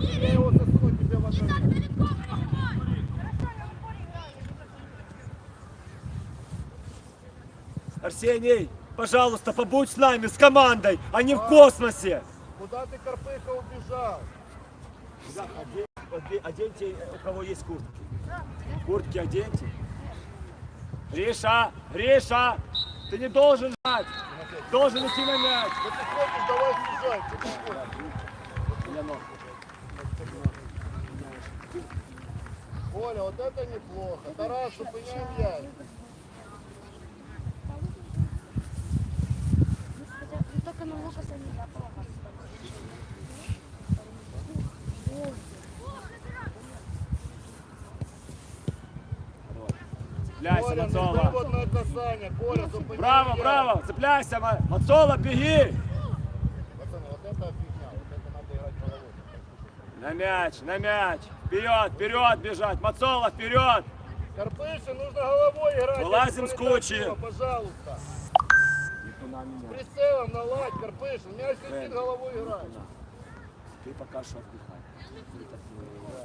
Леха, я его засуну тебе в одну. Арсений, пожалуйста, побудь с нами, с командой, а не в космосе. Куда ты, Карпыха, убежал? Одень- Оденьте, у кого есть куртки. Куртки оденьте. Гриша, Гриша, ты не должен жать. Должен идти на мяч. Да ты хочешь, давай съезжай. Ты не хочешь. Я ног. Коля, вот это неплохо. Тарас, зупиняй мяч. Только на Лукаса не запала. Цепляйся, Коля, Мацола. касание. Коля, Браво, браво, цепляйся, Ма- Мацола, беги. Пацаны, вот это фигня. Вот это надо играть головой. На мяч, на мяч. Вперед, вперед бежать. Мацола, вперед. Карпышин, нужно головой играть. Вылазим с кучи. Пожалуйста. С прицелом наладь, Карпышин. Мяч летит, головой играть. Ты пока что отдыхай.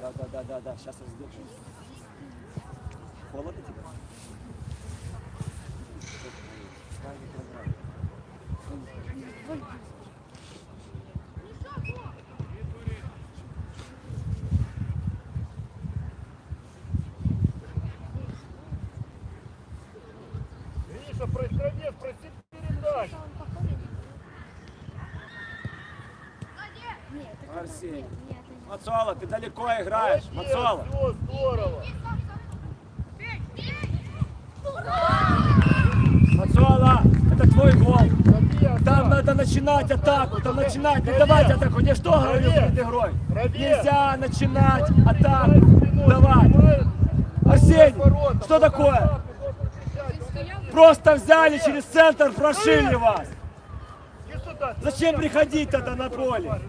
Да, да, да, да, да. Сейчас раздержу. Холодно тебе? Гриша, про- кровец, прости передач. Он походит. Нет, это Арсений. Мацола, ты далеко играешь. Мацола. здорово. Мацола, это твой гол. Там надо начинать атаку, там начинать, не давать атаку. Я что говорю перед игрой? Нельзя начинать атаку. Давай. Арсений, что такое? Просто взяли через центр, прошили вас. Зачем приходить тогда на поле?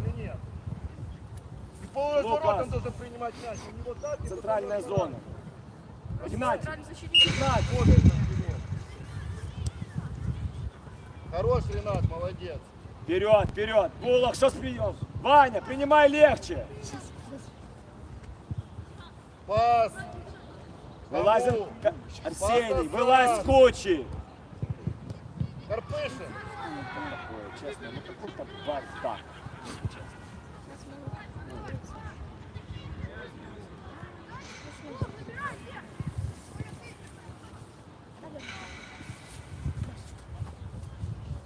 Или нет? Ты по Лукас. воротам должен принимать мяч, а не вот так, и Центральная потом зона. Геннадий, Геннадий. вот это. Хорош, Ренат, молодец. Вперед, вперед. Булах, что смеешь? Ваня, принимай легче. Пас. Ка- Арсений, вылазь с кучи. Карпышин. Честно, ну какой-то бардак.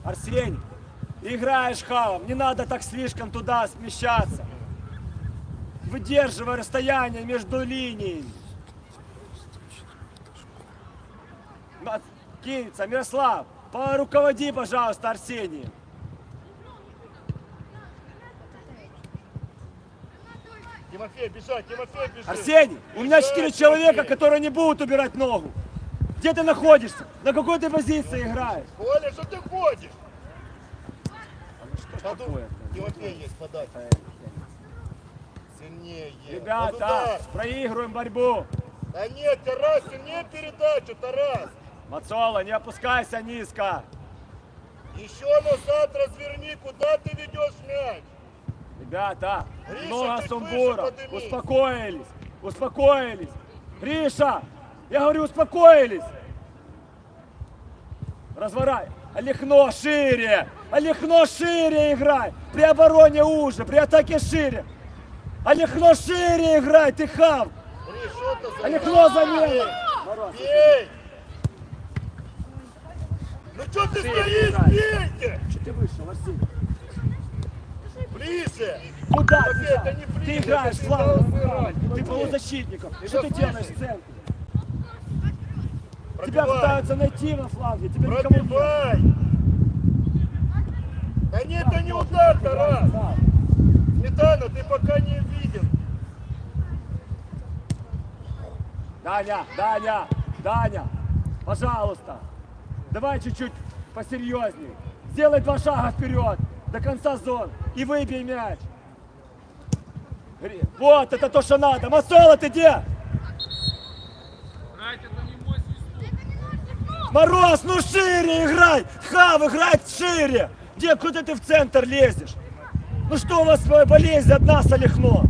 Арсений, играешь хавом, не надо так слишком туда смещаться. Выдерживай расстояние между линиями. Кинется, Мирослав, поруководи, пожалуйста, Арсением. Тимофей, бежать, Тимофей, бежи. Арсений, у меня Бежать, четыре человека, которые не будут убирать ногу. Где ты находишься? На какой ты позиции играешь? Коля, что ты ходишь? Что Поду- такое? Тимофей есть подать. Сильнее. Ребята, проигрываем борьбу. Да нет, Тарас, сильнее передачу, Тарас. Мацола, не опускайся низко. Еще назад разверни, куда ты ведешь мяч? Ребята, Гриша, много сумбура. Успокоились, успокоились. Гриша, я говорю, успокоились. Разворай. Олехно шире. Олехно шире играй. При обороне уже, при атаке шире. Олехно шире играй, ты хам. Ты. Олехно замена. Бей! Ну что ты стоишь, бейте! Что ты вышел, Арсений? Ближе! Куда Ты ближе, играешь это ты Ты полузащитником. Ты Что ты делаешь в центре? Тебя пытаются найти во фланге. Тебя никому нет. Пробивай! Да нет, это не удар, Тарас! Сметана, ты пока не виден. Даня, Даня, Даня, пожалуйста, давай чуть-чуть посерьезнее. Сделай два шага вперед, до конца зон, и выбей мяч. Вот, это то, что надо. Масола, ты где? Мороз, ну шире играй! Хав, играть шире! Где, куда ты в центр лезешь? Ну что у вас болезнь одна с Олехно?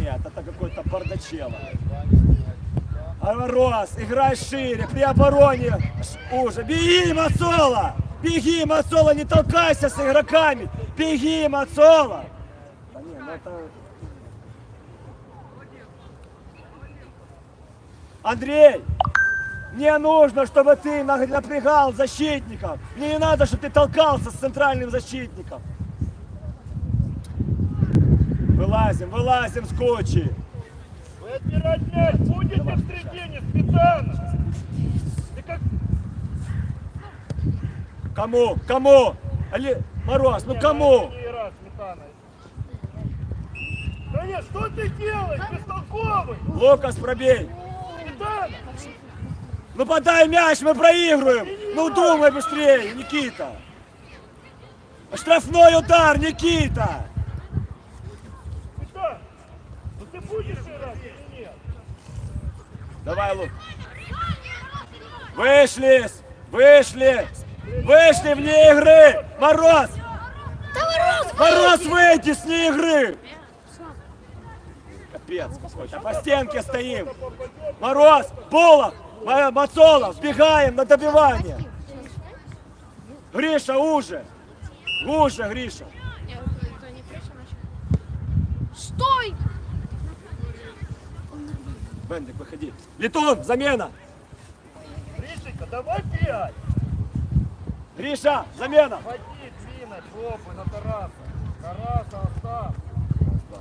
это какой-то бардачело. Мороз, играй шире, при обороне. Уже. Беги, Мацола! Беги, Мацола, не толкайся с игроками! Беги, Мацола! Да не, ну это... Андрей! Мне нужно, чтобы ты на- напрягал защитников. Мне не надо, чтобы ты толкался с центральным защитником. Вылазим, вылазим с кучи. Вы отбирать мяч будете в середине, Сметана? Ты как... Кому? Кому? Али... Мороз, ну кому? Сметана. Да нет, что ты делаешь, бестолковый? Лукас, пробей. Сметана! Ну подай мяч, мы проигрываем. Ну думай быстрее, Никита. Штрафной удар, Никита. Сметана! Ну ты будешь играть или нет? Давай, Лук. Вышли, вышли, вышли вне игры. Мороз, Да Мороз! Мороз, выйди с вне игры. Капец какой-то, по стенке стоим. Мороз, Полох, Ма- Мацолов, бегаем на добивание. Гриша, уже. Уже, Гриша. Стой! Бендик, выходи. Летун, замена. Гришенька, давай пять! Гриша, замена. Ходи, Двина, жопы на Тараса. Тараса оставь.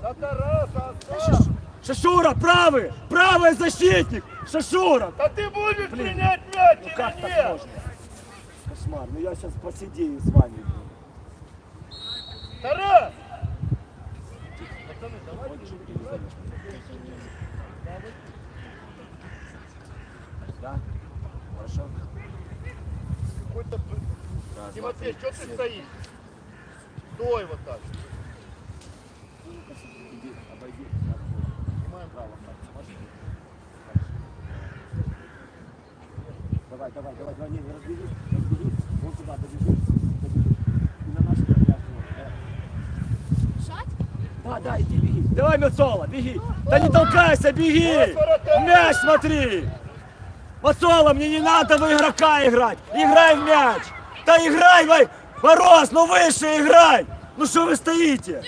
На Тараса оставь. Шашура, правый, правый защитник. Шашура. Да ты будешь принять мяч Ну или как так нет? можно? Кошмар, ну я сейчас посидею с вами. Тарас! Да? Хорошо. Какой-то... Тимофей, что ты стоишь? Стой вот так. Иди, обойди. Давай, давай, давай, давай, не, не разберись, разберись. Вон туда добежишь, добежишь. И на нашу. Шать? Да, да, иди, беги. Давай, Мацола, беги. Да не толкайся, беги. Мяч смотри. Мацола, мне не надо в игрока играть. Играй в мяч. Да играй. Мороз, ну выше играй. Ну что вы стоите?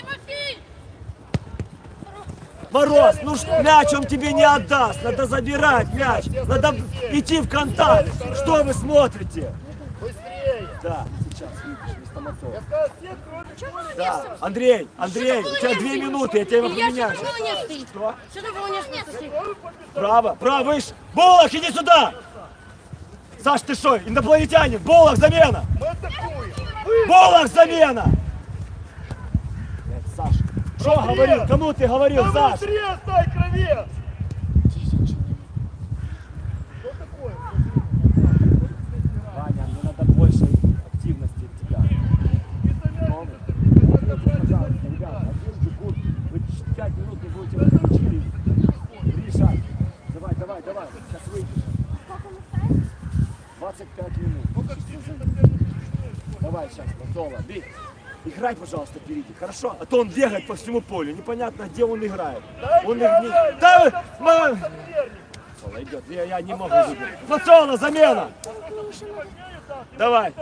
Мороз, ну мяч он тебе не отдаст. Надо забирать мяч. Надо идти в контакт. Что вы смотрите? Быстрее! Да, сейчас видишь, вместо Мацола. Я сказал, все кроме. Да, Андрей, Андрей, у тебя две минуты, я тебя поменяю. что такого нет стоит? Что? Что такого нет стоит? Готовы подписать? Право, право, выше. Болах, иди сюда! Саш, ты что, инопланетянин? Болах, замена! Болах, замена! Что говорил? Кому ты говорил, Да Саш? быстрее стай, кровец! Что такое? Ваня, мне надо больше активности от тебя. Ребята, один секунд. Вы пять минут не будете выключили. Гриша, давай, давай, давай, сейчас выйдешь. 25 минут. Давай сейчас, Мацола, бей. Играй, пожалуйста, впереди, хорошо? А то он бегает по всему полю, непонятно, где он играет. Он их не... Да, вы- ма- Мацола идет, я, я не могу выбрать. Мацола, замена! Давай.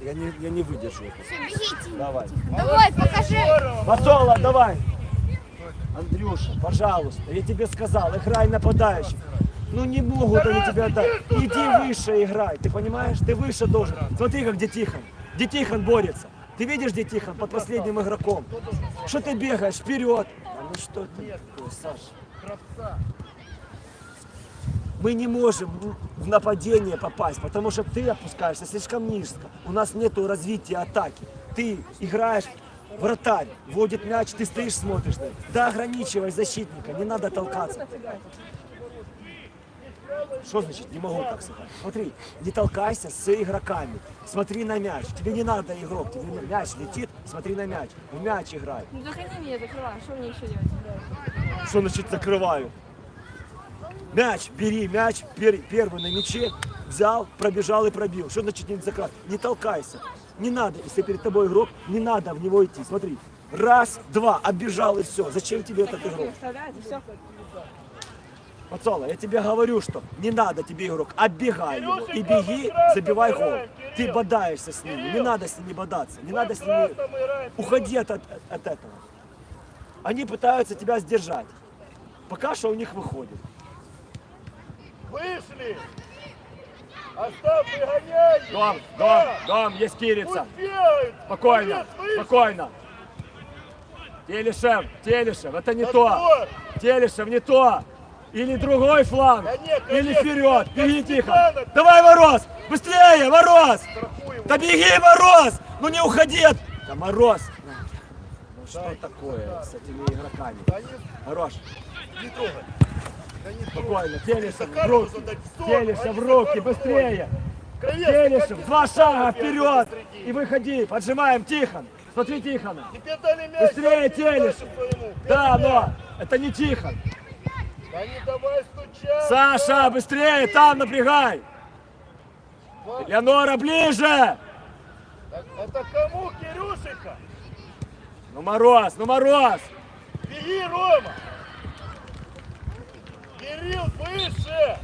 Я не, я не выдержу это. Давай. Давай, покажи. Мацола, давай. Андрюша, пожалуйста, я тебе сказал, играй нападающим. Ну не могут они тебя отдать. Иди выше играй, ты понимаешь? Ты выше должен. Смотри, как Детихон. Детихон борется. Ты видишь Детихон под последним игроком? Что ты бегаешь вперед? Ну что ты такое, Саша? Мы не можем в нападение попасть, потому что ты опускаешься слишком низко. У нас нет развития атаки. Ты играешь вратарь, вводит мяч, ты стоишь, смотришь. Да ограничивай защитника, не надо толкаться. Что значит не могу так сыграть? Смотри, не толкайся с игроками. Смотри на мяч. Тебе не надо игрок, тебе мяч летит, смотри на мяч. В мяч играй. Ну заходи меня, закрывай. Что мне еще делать? Что значит закрываю? Мяч, бери мяч, пер- первый на мяче, взял, пробежал и пробил. Что значит не закрывать? Не толкайся. Не надо, если перед тобой игрок, не надо в него идти. Смотри, Раз, два, оббежал и все. Зачем тебе этот игрок? Пацола, я тебе говорю, что не надо тебе игрок, оббегай его и беги, забивай гол. Ты бодаешься с ними, не надо с ними бодаться, не надо с ними... Уходи от, от, от этого. Они пытаются тебя сдержать. Пока что у них выходит. Вышли! Остап, выгоняй! их! Дом, дом, дом, есть кирица. Спокойно, спокойно. Телешев, Телешев, это не то. Телешев, не то. Или другой фланг, Да нет, или вперед. как Беги тихо. Давай, Мороз, быстрее, Мороз. Да беги, Мороз! Ну не уходи от... Да Мороз! Ну что такое с этими игроками? Да не, Хорош, не трогай. Да не спокойно, Телешев в руки. они в руки, быстрее. Как два шага вперед. И выходи, поджимаем, Тихон. Смотри, Тихона. Мяч. Быстрее, своему. Да, но это не Тихон. Да не давай стучать. Саша, быстрее, там напрягай. Леонора, ближе. Так, Это кому, Кирюшика? Ну, Мороз, ну, Мороз. Беги, Рома! Кирилл, выше!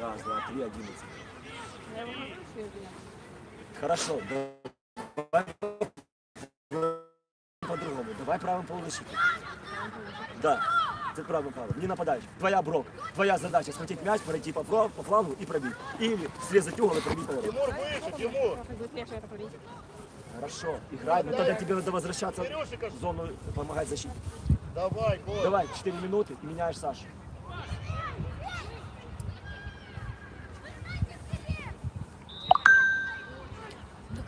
Раз, два, три, одиннадцать. Я выхожу, все это. Хорошо, давай по-другому. Давай правым полузащиту. Да, ты правым правым. Не нападаешь. Твоя брок. Твоя задача схватить мяч, пройти по, фла- по флангу и пробить. Или срезать угол и пробить поворот. Тимур, выше, Тимур! Хорошо, играй, но тогда тебе надо возвращаться в зону, помогать защите. давай, гол! Давай, 4 минуты и меняешь Сашу.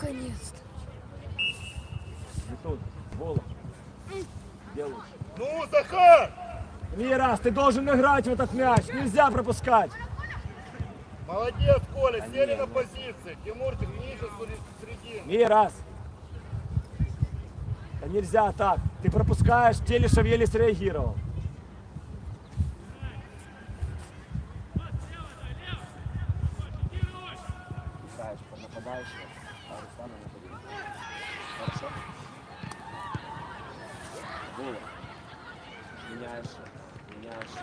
Наконец-то. Не тут, Вола. Делаешь. Ну, Захар! Мирас, ты должен играть в этот мяч. Нельзя пропускать. Молодец, Коля, сели на позиции. Тимурчик, ниже среди-. Мирас. Да нельзя так. Ты пропускаешь, Телешев еле среагировал. Под нападающего, а Руслана нападает. Хорошо? Было. Меняешь, меняешь,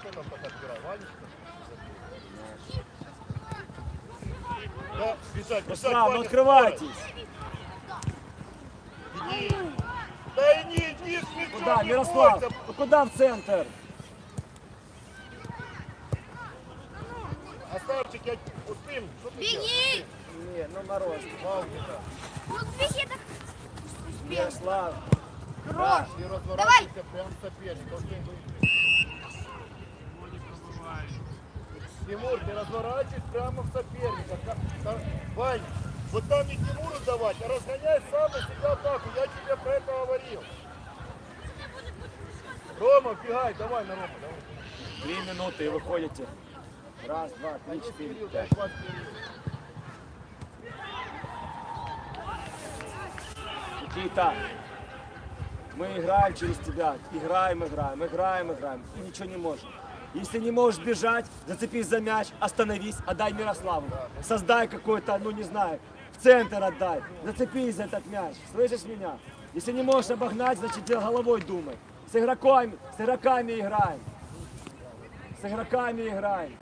Кто там пока? Ванечка? меняешь. Да, бежать, бежать, Руслан, ну Ваня, открывайтесь. Иди. Да и не иди с мячом, Куда, не Мирослав? бойся. Ну куда в центр? Оставчик, я пустым. Что ты делаешь? Беги! Беги так. Мирослав. Хорош. И разворачивайся прям в соперника. Окей, вы- Тимур, ты разворачивайся прямо в соперника. Вань, вот там не Тимуру давать, а разгоняй сам на себя атаку. Я тебе про это говорил. Рома, бегай, давай на Рома, давай. Три минуты и выходите. Раз, два, три, четыре, пять. пас Кириллу. Никита, мы играем через тебя. Играем, играем, играем, играем. И ничего не можем. Если не можешь бежать, зацепись за мяч, остановись, отдай Мирославу. Создай какой-то, ну не знаю, в центр отдай. Зацепись за этот мяч. Слышишь меня? Если не можешь обогнать, значит головой думай. С игроками, с игроками играем. С игроками играем.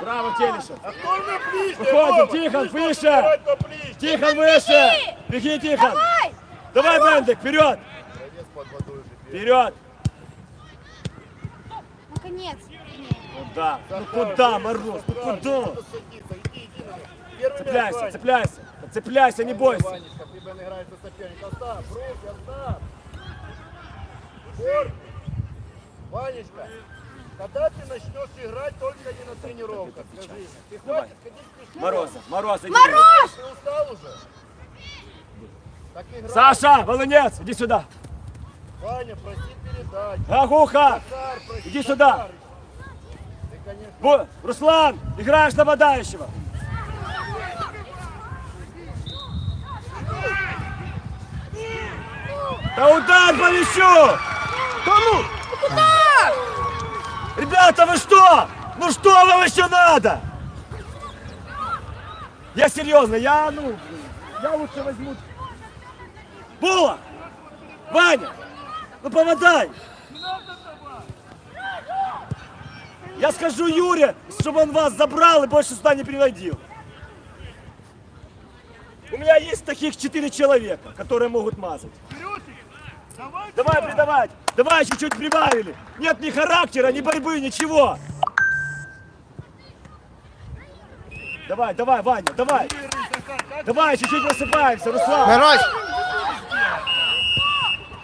Браво, Телешев. А Выходим? Тихон, выше. Тихон выше! Беги, Тихон! Давай! Бендик, вперед! Молодец, под водой уже бегает. Вперед! Наконец. Куда? Ну Захар, куда, Мороз? Ну куда? него. Первый мяч, Цепляйся, цепляйся! Цепляйся, не бойся! Ванечка, когда ты начнешь играть только не на тренировках? Скажи, ты хватит ходить пешком? Мороза, Мороза, иди. Мороз! Ты устал уже? Так играй. Саша, Волынец, иди сюда! Ваня, проси передать. Агуха! Захар, проси Иди сюда. Захар. Ты, конечно, Бу- Руслан, играешь нападающего! Да удар по мячу! Да ну! Ребята, вы что? Ну что вам еще надо? Я серьезно, я, ну, я лучше возьму. Була! Ваня! Ну помодай! Я скажу Юре, чтобы он вас забрал и больше сюда не приводил. У меня есть таких четыре человека, которые могут мазать. Давай, Давай придавать! Давай чуть-чуть прибавили! Нет ни характера, ни борьбы, ничего! Давай, давай, Ваня, давай! Давай, чуть-чуть просыпаемся, Руслан! Мирось!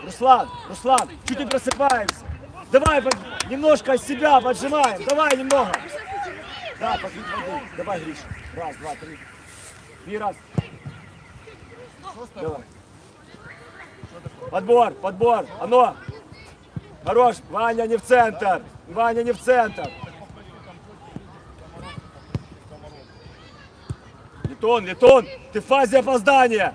Руслан, Руслан, чуть-чуть просыпаемся! Давай немножко от себя поджимаем, давай немного! Да, попить воды. Давай, Гриша. Раз, два, три. И раз. Давай. Подбор, подбор. Оно. Хорош. Ваня не в центр. Ваня не в центр. Летон, Летон, ты в фазе опоздания.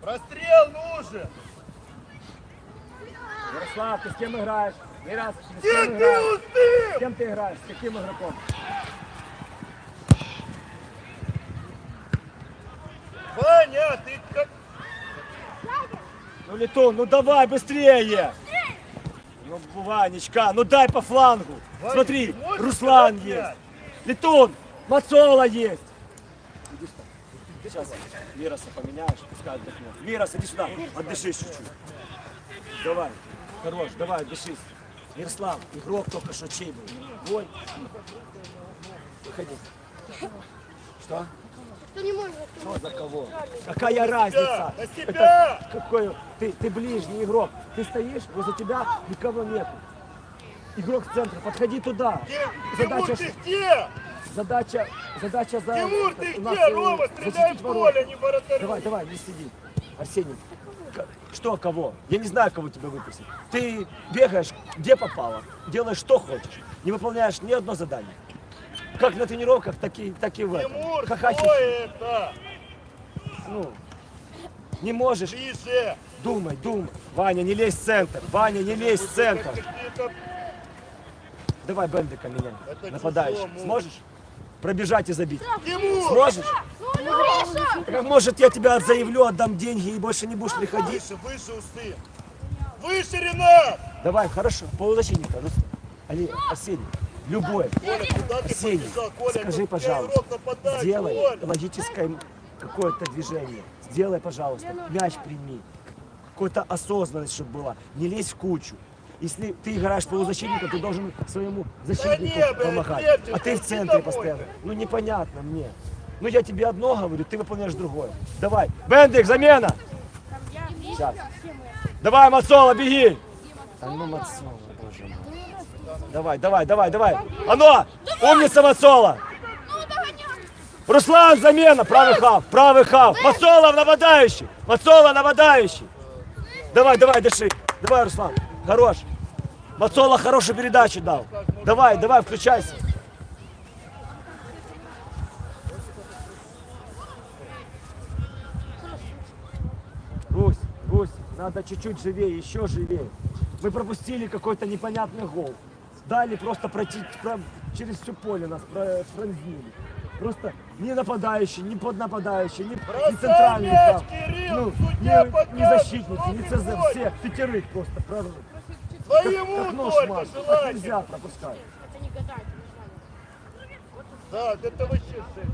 Прострел нужен! Ярослав, ты с кем играешь? Не раз. С кем ты играешь? С кем ты играешь? С каким игроком? Ваня, ты как... Ну, Летун, ну давай быстрее! Ну, Ванечка, ну дай по флангу. Ваня, Смотри, Руслан есть. Летун, Мацола есть. Иди сюда. Сейчас Мироса поменяешь, пускай отдохнет. Мирос, иди сюда, отдышись чуть-чуть. Давай, хорош, давай, отдышись. Мирослав, игрок только что чей был? Твой? Выходи. Что? Кто не может? Что за кого? Какая разница? на себя! Это какой? Ты, ты ближний игрок. Ты стоишь, возле тебя никого нет. Игрок в центр, подходи туда. Тимур, Задача, ты где? задача, задача за... Тимур, ты где? Рома, стреляй в ворота. поле, не воротарю. Давай, давай, не сиди. Арсений, что кого? Я не знаю, кого тебя выпустить. Ты бегаешь, где попало, делаешь что хочешь, не выполняешь ни одно задание. Как на тренировках, так и, так и в этом. Тимур, Хахачешь. что это? Ну, не можешь, Ближе. думай, думай. Ваня, не лезь в центр. Ваня, не лезь в центр. Давай Бендика меняй. Это Нападающий. чужому. Сможешь? Пробежать и забить. Тимур! Сможешь? Ну! Так, может, я тебя заявлю, отдам деньги и больше не будешь приходить? Выше, выше усы. Выше, Ренат! Давай, хорошо. Полузащитника, Руслан. Али, Арсений, любой. Коля, скажи, пожалуйста, сделай логическое какое-то движение. Сделай, пожалуйста, мяч прими. Какой-то осознанность, чтобы была. Не лезь в кучу. Если ты играешь полузащитника, ты должен своему защитнику помогать. А ты в центре домой. постоянно. Ну непонятно мне. Ну я тебе одно говорю, ты выполняешь другое. Давай. Бендик, замена! Сейчас. Давай, Мацола, беги! Да ну, Мацола. Давай, давай, давай, давай. Оно! Умница, Мацола! Руслан, замена! Правый хав, правый хав. Мацола нападающий! Мацола нападающий! Давай, давай, дыши. Давай, Руслан. Хорош. Мацола хорошую передачу дал. Давай, давай, включайся. Русь, Русь, надо чуть-чуть живее, еще живее. Мы пропустили какой-то непонятный гол. Дали просто пройти про- через все поле нас про- пронзили. Просто ни нападающий, ни поднападающий, ни, ни Бросай центральный. Кирилл, ну, ни покажет, защитники, ни ЦЗ, все пятерых просто прорвали. Своему Как нож только мажет, так нельзя пропускать. Это не гадать, Да, это вообще жесть.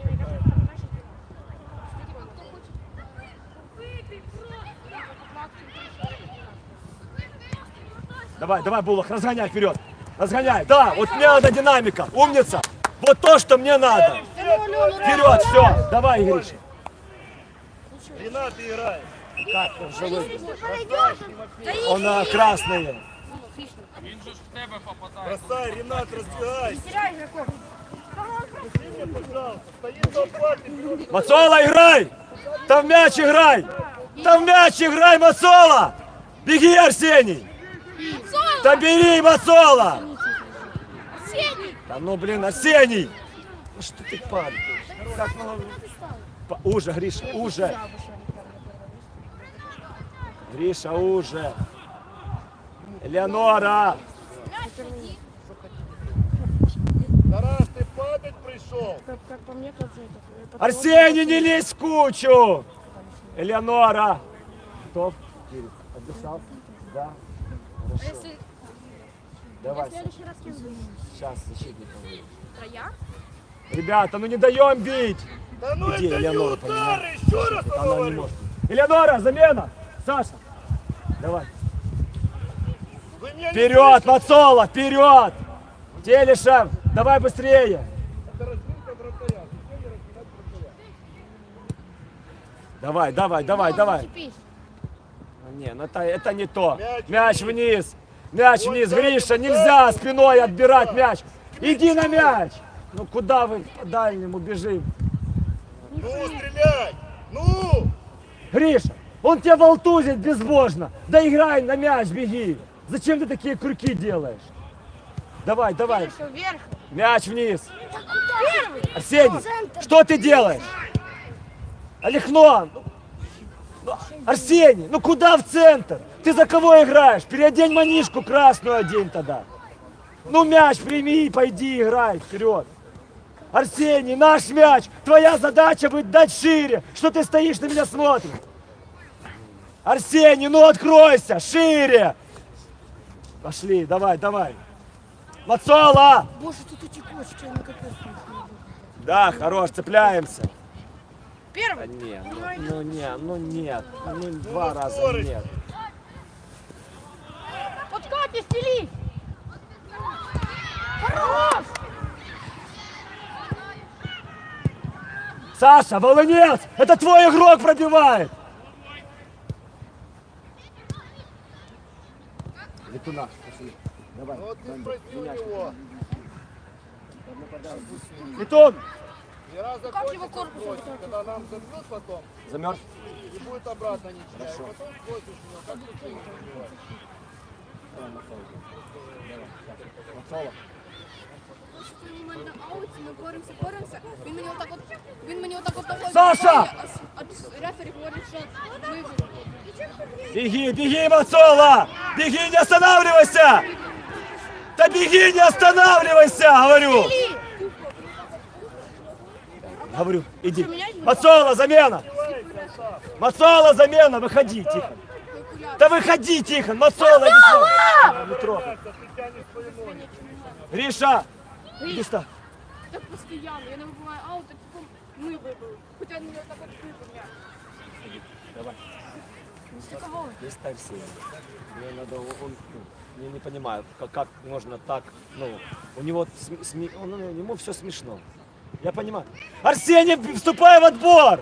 Давай, давай, Булах, разгоняй вперед. Разгоняй. Да, вот мне надо динамика. Умница. Вот то, что мне надо. Вперед, все. Давай, Гриша. Ренат играет. Как он живой? Он на красные. Бросай, Ренат, парте. Мацола, играй! Там в мяч играй! Там мяч играй, Мацола! Беги, Арсений! Да бери, Мацола! Сений! Да ну, блин, Арсений! Ну что ты падаешь? Как ну, по- Уже, Гриша, уже. Гриша уже. Элеонора. Тарас, ты падать пришел? Как, как по мне, как это. Арсений, не лезь в кучу! Элеонора! Готов? Кирилл, отдышал? Да. Хорошо. Давай, следующий раз кем будешь? сейчас защитником выйдем. Троя? Ребята, ну не даем бить! Да ну Иди, это не Элеонора, удары, понимаешь? еще раз Она не может. Элеонора, замена! Саша! Давай. Не Вперед, Мацола, вперед! Телешев, давай быстрее! Давай, давай, давай, давай. А, Не, ну это, это не то. Мяч Мяч вниз. Мяч вниз, Гриша, нельзя спиной отбирать мяч. Иди на мяч. Ну куда вы по дальнему бежим? Ну, стреляй! Ну! Гриша, он тебя волтузит безбожно. Да играй на мяч, беги. Зачем ты такие крюки делаешь? Давай, давай. Вверх. Мяч вниз. Первый. Арсений, что ты делаешь? Алихнон! ну, Арсений, ну куда в центр? Ты за кого играешь? Переодень манишку красную одень тогда. Ну мяч прими и пойди играй вперед. Арсений, наш мяч. Твоя задача будет дать шире. Что ты стоишь на меня смотришь? Арсений, ну откройся, шире. Пошли, давай, давай. Мацола! Боже, ты тут текешь, что я на капец. Да, хорош, цепляемся. Первый. Нет, ну, ну нет, ну нет, ну два раза нет. Подкати, стели. Хорош. Саша, Волынец, это твой игрок пробивает. Летуна, пошли. Давай, Вот ты спроси у него. Летун, раз его сбросить. Когда нам забьют потом, замерз. и будет обратно ничья. И потом сбросишь его, как ты стоишь, забиваешь. Мацола. Нормально аут, ми боремося, боремося. Він мені отак от, він мені отак от ногою Саша! биває, а с- а рефері говорить, що ми виграли. Беги, беги, Мацола! Беги, не останавливайся! Да беги, не останавливайся, говорю! Говорю, иди. Мацола, замена! Мацола, замена, выходи, Тихон. Да выходи, Тихон, Мацола, сюда. Не трогай. Гриша, иди сюда. Так постійно, я не вибиваю аут, а типу ми вибили. Хоча не так от вибив. Давай. Кого? Представь себе. Мне надо, он, я не понимаю, как, как можно так, ну, у него, см- сме- он, ему все смешно. Я понимаю. Арсений, вступай в отбор!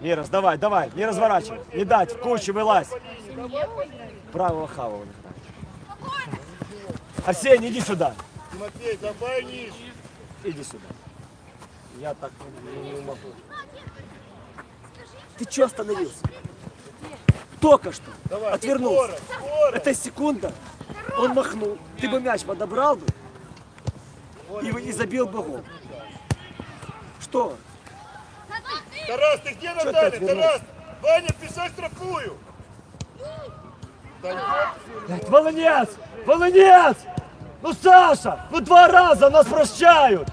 Мирос, давай, давай, не разворачивай, не дать, в кучу вылазь. Правого хава он играет. Арсений, иди сюда. Тимофей, давай ниже. Иди сюда. Я так не, могу. Ты что остановился? Только что. Давай, Отвернулся. скоро, скоро. Это секунда. Он махнул. Ты бы мяч подобрал бы и забил бы гол. Что? Тарас, ты где Наталья? Тарас, Ваня, писай Блядь, Волынец! Волынец! Ну, Саша! Ну, два раза нас прощают!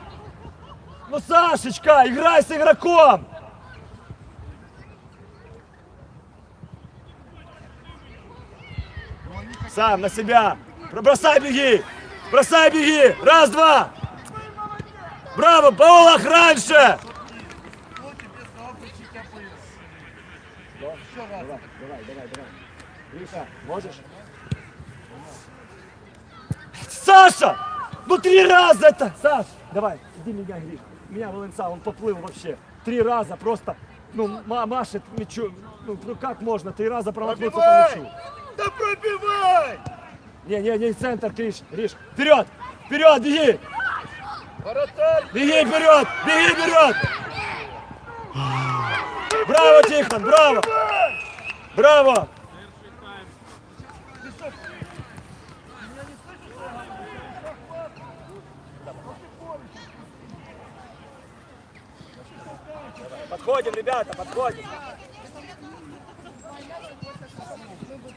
Ну, Сашечка, играй с игроком! Сам на себя! Бросай, беги! Бросай, беги! Раз, два! Браво, Паулах раньше! кто тебе сказал включить АПС? Еще раз. Давай, давай, давай. Гриша, можешь? Саша! Ну три раза это! Саш, давай, иди меня, Гриш. Меня Волынца, он поплыл вообще. Три раза просто, ну, ма- машет мячу. Ну, ну как можно три раза промахнуться по мячу? Да пробивай! Не, не, не, центр, Гриш, Гриш. Вперед! Вперед, беги! Беги вперед! Беги вперед! Браво, Тихон, браво! Браво! Подходим, ребята, подходим.